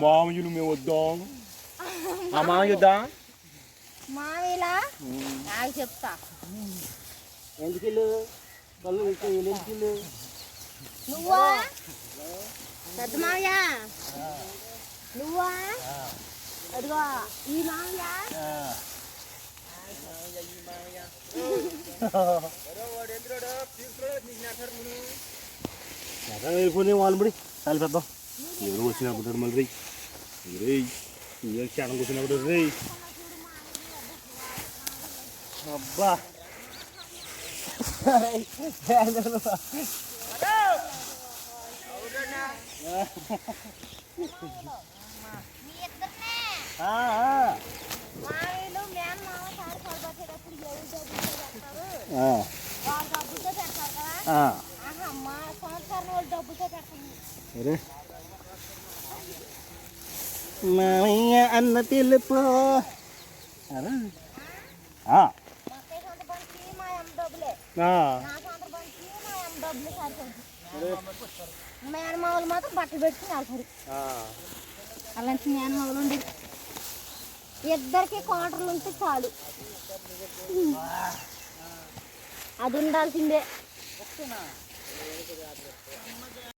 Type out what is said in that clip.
మామయ్యలు మేము వద్దాం ఆ మామయ్య వద్దా మావిలా నాకు చెప్తా ఎందుకు వెళ్ళు కళ్ళు ఎందుకు వెళ్ళు నువ్వా పెద్ద మావయ్య నువ్వా అదిగో ఈ ఎక్కడ వెళ్ళిపోయి వాళ్ళు పడి కలిపేద్దాం ఎవరు వచ్చినప్పుడు మళ్ళీ రే ఏ క్షణం కూర్చున్నప్పుడు రే అబ్బా. మీ పెడతారు కదా సంవత్సరం వాళ్ళు పెడతారు మామయ్య అన్న పిలుపు. మేనమావులు మాత్రం బట్టలు పెట్టుకుని వెళ్తారు అలాంటి మేనమావులు ఉండి ఇద్దరికి క్వార్టర్లు ఉంటే చాలు. అది ఉండాల్సిందే.